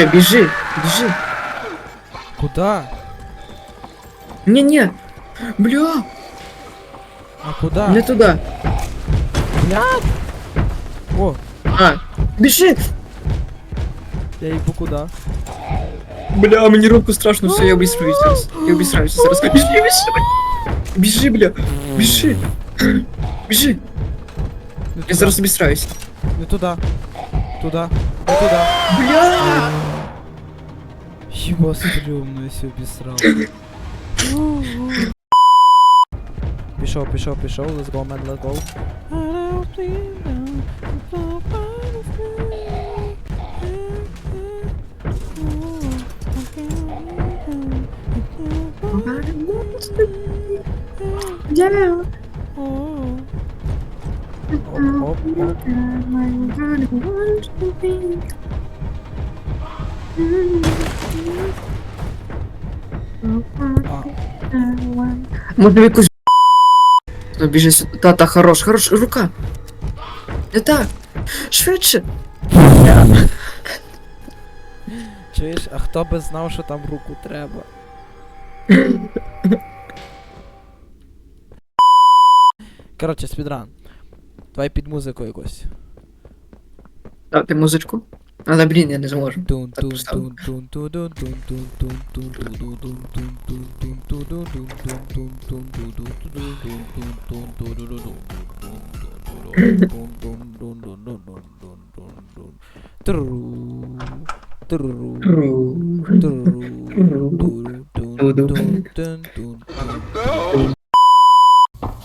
Э, бежи, бежи. Куда? Не-не. Бля. А куда? Не туда. Бля. О. А, бежи. Я иду куда? Бля, мне руку страшно, все, я быстро сейчас. Я быстро сейчас. Бежи, бежи. Бежи, бля. Бежи. Бежи. Я сразу бесраюсь. Не туда. Туда. Не туда. Бля! Хіба стрімно, я себе обісрав. Пішов, пішов, пішов, let's go, man, let's go. Оп, оп, оп. А, Може якусь. Біжи сюди. Та, та, хорош, хорош, рука. Не так. Швидше. чуєш, а хто би знав, що там руку треба? Коротше, спідран. Давай під музику якусь. Дати музичку. Але блін, я не зможу.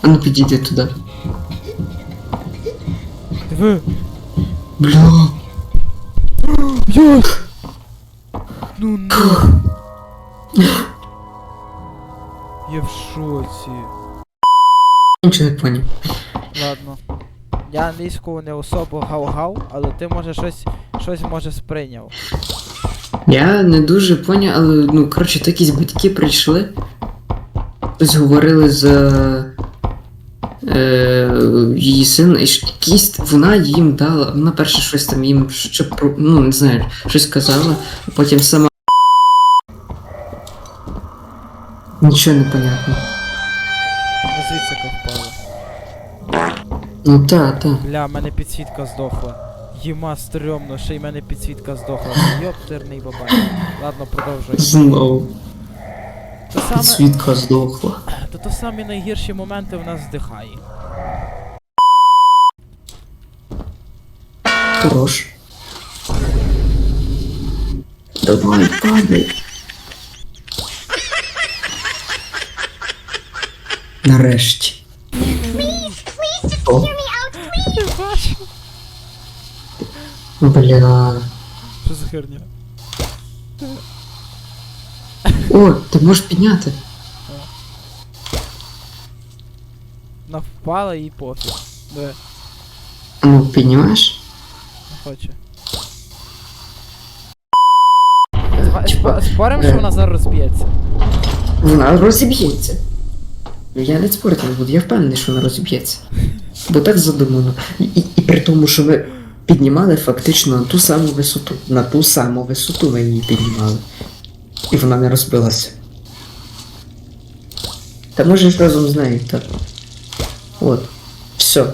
А ну підійди туди. Бля. Як? Ну на. Я в шоці. Нічого не поняв. Ладно. Я англійську не особо гав-гав, але ти може щось, щось може сприйняв. Я не дуже поняв, але ну коротше, то якісь батьки прийшли. Ось говорили за е, її сина, і ж якісь вона їм дала. Вона перше щось там їм що. Ну, не знаю, щось казала, а потім сама. Нічого не понятно. Звідси впала. Ну та, та. Бля, в мене підсвітка здохла. Єма стрьомно, ще й в мене підсвітка здохла. Йоптерний бабай. Ладно, продовжуй. Знову. Підсвітка здохла. То, самі найгірші моменти в нас здихає. Хорош. Давай, падай. Нарешті. О, бля. Що за херня? О, ти можеш підняти. Вона впала і пофіг. Диви, Ну, піднімаєш? не хоче. Спа- Спорим, що е. вона зараз розб'ється. Вона розіб'ється. Я не спорити не буду, я впевнений, що вона розіб'ється. Бо так задумано. І, і, і при тому, що ви піднімали фактично на ту саму висоту. На ту саму висоту ви її піднімали. І вона не розбилася. Та можеш разом з нею, так. От. Все.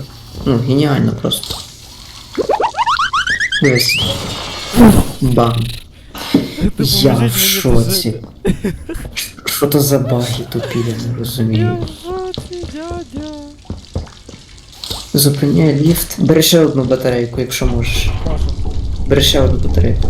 Ну, геніально просто. Дивись. Бам. Я в шоці. Що то за баги тупі, я не розумію. Зупиняй ліфт. Бери ще одну батарейку, якщо можеш. Бери ще одну батарейку.